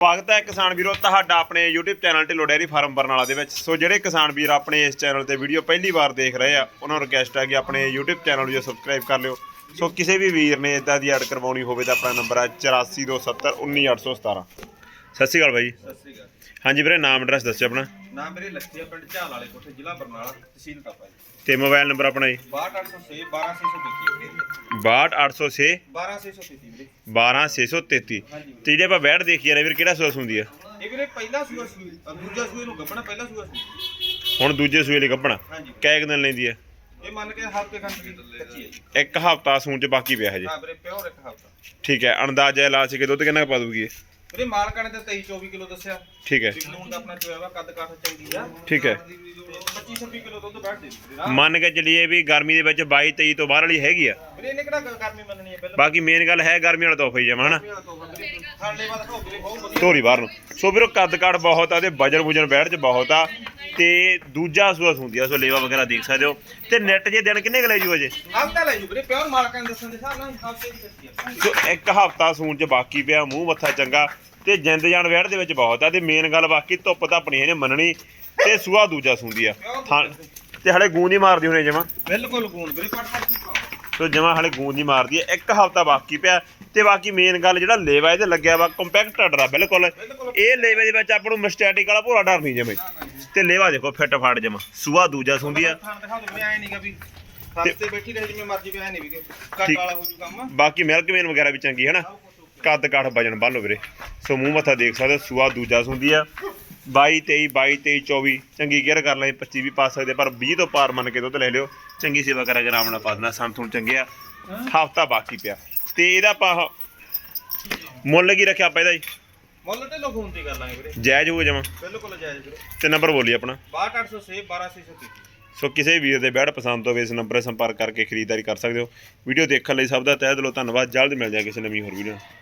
ਸਵਾਗਤ ਹੈ ਕਿਸਾਨ ਵੀਰੋ ਤੁਹਾਡਾ ਆਪਣੇ YouTube channel Dhillon dairy farm Barnala ਦੇ ਵਿੱਚ। ਸੋ ਜਿਹੜੇ ਕਿਸਾਨ ਵੀਰ ਆਪਣੇ ਇਸ ਚੈਨਲ ਤੇ ਵੀਡੀਓ ਪਹਿਲੀ ਵਾਰ ਦੇਖ ਰਹੇ ਆ ਉਹਨਾਂ ਨੂੰ ਰਿਕਵੈਸਟ ਹੈ ਕਿ ਆਪਣੇ YouTube ਚੈਨਲ ਨੂੰ ਸਬਸਕ੍ਰਾਈਬ ਕਰ ਲਿਓ। ਸੋ ਕਿਸੇ ਵੀ ਵੀਰ ਨੇ ਇਦਾਂ ਦੀ ਐਡ ਕਰਵਾਉਣੀ ਹੋਵੇ ਤਾਂ ਆਪਣਾ ਨੰਬਰ ਹੈ 8427191817 ਸਤਿ ਸ਼੍ਰੀ ਅਕਾਲ ਬਾਈ। ਸਤਿ ਸ੍ਰੀ ਅਕਾਲ। ਹਾਂਜੀ ਵੀਰੇ ਨਾਮ ਐਡਰੈਸ ਦੱਸਿਓ ਆਪਣਾ। ਨਾਮ ਮੇਰੇ ਲੱਖੀਆ ਪਿੰਡ ਝਾਲ ਵਾਲੇ ਕੋਠੇ ਜ਼ਿਲ੍ਹਾ ਬਰਨਾਲਾ ਤਹਿਸੀਲ ਕਾਪਾ ਜੀ। ਤੇ ਮੋਬਾਈਲ ਨੰਬਰ ਆਪਣਾ ਜੀ। 62806 12633 ਵੀਰੇ। 62806 12633 ਵੀਰੇ। 12633 ਹਾਂਜੀ। ਤੇ ਜਿਹੜੇ ਆਪਾਂ ਬੈਠ ਦੇਖੀ ਜਾਂਦੇ ਵੀਰ ਕਿਹੜਾ ਸੂਸ ਹੁੰਦੀ ਆ? ਇਹ ਵੀਰੇ ਪਹਿਲਾ ਸੂਆ ਸੂਈ ਅ, ਦੂਜਾ ਸੂਏ ਨੂੰ ਗੱਬਣਾ ਪਹਿਲਾ ਸੂਆ ਸੂਈ ਹੁਣ ਦੂਜੇ ਸੂਏ ਲਈ ਕੱਢਣਾ ਹਾਂਜੀ। ਕੈ ਕੁ ਦਿਨ ਲੈਂਦੀ ਆ? ਇਹ ਮੰਨ ਕੇ ਹਫ਼ਤੇ ਖੰਡ ਦੀ ਕੱਚੀ ਹੈ ਜੀ। ਇੱਕ ਹਫਤਾ ਸੂਣ ਚ ਬਾਕੀ ਪਿਆ ਹਜੇ। ਹਾਂ ਵੀਰੇ ਪਿਓਰ ਇੱਕ ਹਫ਼ਤਾ। ਠੀਕ ਹੈ ਅੰਦਾਜ਼ਾ ਲਾ ਸੀ ਕਿ ਦੁੱਧ ਕਿੰਨਾ ਕੁ ਪਾ ਦੂਗੀ ਇਹ? ਵੀਰੇ ਮਾਲਕਾਂ ਨੇ ਤਾਂ 23 24 ਕਿਲੋ ਦੱਸਿਆ। ਠੀਕ ਹੈ। ਬਿਗਨੂਨ ਦਾ ਆਪਣਾ ਚੋਇਆ ਵਾ ਕੱਦ ਕਾਠ ਚੰਗੀ ਆ। ਠੀਕ ਹੈ। 25 26 ਕਿਲੋ ਦੁੱਧ ਬੈਠ ਦੇ ਵੀਰੇ ਨਾ ਮੰਨ ਕੇ ਚੱਲੀਏ ਵੀ ਗਰਮੀ ਦੇ ਵਿੱਚ 22 23 ਤੋਂ ਬਾਹਰ ਵਾਲੀ ਹੈਗੀ ਆ। ਵੀਰੇ ਇਹਨੇ ਕਿਹੜਾ ਗਰਮੀ ਮੰਨਣੀ ਹੈ ਪਹਿਲਾਂ? ਬਾਕੀ ਮੇਨ ਗੱਲ ਹੈ ਗਰਮੀ ਵਾਲਾ ਤੋਹਫਾ ਹੀ ਜਮਾ ਹਨਾ? ਬਾਅਦ ਬਹੁਤ ਵਧੀਆ। ਧੋਰੀ ਬਾਹਰ ਨੂੰ। ਸੋ ਵੀਰੋ ਕੱਦ ਕਾਠ ਬਹੁਤ ਆ ਤੇ ਵਜਨ ਵੁਜਨ ਬੈਠ ਚ ਬਹੁਤ ਆ ਤੇ ਦੂਜਾ ਸੂਆ ਹੁੰਦੀ ਆ ਸੋ ਲੇਵਾ ਵਗੈਰਾ ਦੇਖ ਸਕਦੇ ਹੋ। ਤੇ ਨੈਟ ਜੇ ਦਿਨ ਕਿੰਨੇ ਕੁ ਲੈ ਜੂ ਅਜੇ? ਹਫ਼ਤਾ ਲੈ ਜੂ ਵੀਰੇ ਪਿਓਰ ਮਾਲਕਾਂ ਨੇ ਦੱਸਣ ਦੇ ਹਿਸਾਬ ਨਾਲ ਹਫ਼ਤੇ ਦੀ ਕੱਚੀ ਆ। ਸੋ ਇੱਕ ਹਫਤਾ ਸੂਣ ਚ ਬਾਕੀ ਪਿਆ ਮੂੰਹ ਮੱਥਾ ਚੰਗਾ। ਤੇ ਜਿੰਦ ਜਾਨ ਵੈੜ ਦੇ ਵਿੱਚ ਬਹੁਤ ਆ ਤੇ ਮੇਨ ਗੱਲ ਬਾਕੀ ਧੁੱਪ ਤਾਂ ਆਪਣੀ ਇਹਨੇ ਮੰਨਣੀ ਤੇ ਸੂਆ ਦੂਜਾ ਸੂੰਦੀ ਆ। ਤੇ ਹਲੇ ਗੂੰਦ ਹੀ ਮਾਰਦੀ ਹੁਣੇ ਜਮਾ। ਬਿਲਕੁਲ ਗੂਣ ਵੀਰੇ ਪਟ ਪਟ ਕੀ ਸੋ ਜਮਾ ਹਲੇ ਗੂੰਦ ਹੀ ਮਾਰਦੀ ਹੈ ਇੱਕ ਹਫਤਾ ਬਾਕੀ ਪਿਆ ਤੇ ਬਾਕੀ ਮੇਨ ਗੱਲ ਜਿਹੜਾ ਲੇਵਾ ਇਹਦੇ ਲੱਗਿਆ ਵਾ ਕੰਪੈਕਟ ਡਰਾ ਬਿਲਕੁਲ। ਇਹ ਲੇਵੇ ਦੇ ਵਿੱਚ ਆਪਾਂ ਨੂੰ ਮਸਟੈਟਿਕ ਵਾਲਾ ਭੋਰਾ ਡਰ ਨਹੀਂ ਜਮੇ। ਤੇ ਲੇਵਾ ਦੇਖੋ ਫਿੱਟ ਫਾੜ ਜਮਾ ਸੂਆ ਦੂਜਾ ਸੁੰਦੀ ਆ। ਥਾਂ ਦਿਖਾ ਦੋ ਵੀਰੇ ਐ ਨਹੀਂਗਾ ਵੀ ਹੱਥ ਤੇ ਬੈਠੀ ਰਹੇ ਜਿਵੇਂ ਮਰਜ਼ੀ ਵੀ ਐ ਨਹੀਂ ਵੀ ਕੱਟ ਠੀਕ। ਵਾਲਾ ਹੋ ਜੂ ਕੰਮ। ਬਾਕੀ ਮਿਲਕ ਮੇਨ ਵਗੈਰਾ ਵੀ ਚੰਗੀ ਹੈ ਨਾ? ਕੱਦ ਕਾਠ ਵਜਨ ਬੰਨ ਲਓ ਵੀਰੇ ਸੋ ਮੂੰਹ ਮੱਥਾ ਦੇਖ ਸਕਦੇ ਹੋ, ਸੂਆ ਦੂਜਾ ਸੁੰਦੀ ਆ। 22 23 22 23 24 ਚੰਗੀ ਕੇਅਰ ਕਰ ਲਈ 25 ਵੀ ਪਾ ਸਕਦੇ ਪਰ 20 ਤੋਂ ਪਾਰ ਮੰਨ ਕੇ ਦੁੱਧ ਲੈ ਲਿਓ। ਚੰਗੀ ਸੇਵਾ ਕਰਾ ਕੇ ਆਰਾਮ ਨਾਲ ਪਾ ਦੇਣਾ ਸੰਤੁਣ ਚੰਗੇ ਆ। ਹਫਤਾ ਬਾਕੀ ਪਿਆ। ਤੇ ਇਹਦਾ ਆਹ ਮੁੱਲ ਕੀ ਰੱਖਿਆ ਆਪਾਂ ਇਹਦਾ ਜੀ? ਮੁੱਲ ਤੇ ਲੋ ਫੋਨ ਤੇ ਕਰ ਲਾਂਗੇ ਵੀਰੇ। ਜਾਇਜ਼ ਹੋ ਜਾਵਾਂ ਬਿਲਕੁਲ ਜਾਇਜ਼ ਵੀਰੇ। ਤੇ ਨੰਬਰ ਬੋਲੀ ਆਪਣਾ। 62806 12633 ਸੋ ਕਿਸੇ ਵੀਰ ਦੇ ਬੈਡ ਪਸੰਦ ਹੋਵੇ ਇਸ ਨੰਬਰ 'ਤੇ ਸੰਪਰਕ ਕਰਕੇ ਖਰੀਦਦਾਰੀ ਕਰ ਸਕਦੇ ਹੋ। ਵੀਡੀਓ ਦੇਖਣ ਲਈ ਸਭ ਦਾ ਤਹਿ ਦਿਲੋਂ ਧੰਨਵਾਦ। ਜਲਦ ਮਿਲ ਜਾਏ ਕਿਸੇ ਨਵੀਂ ਹੋਰ ਵੀਡੀਓ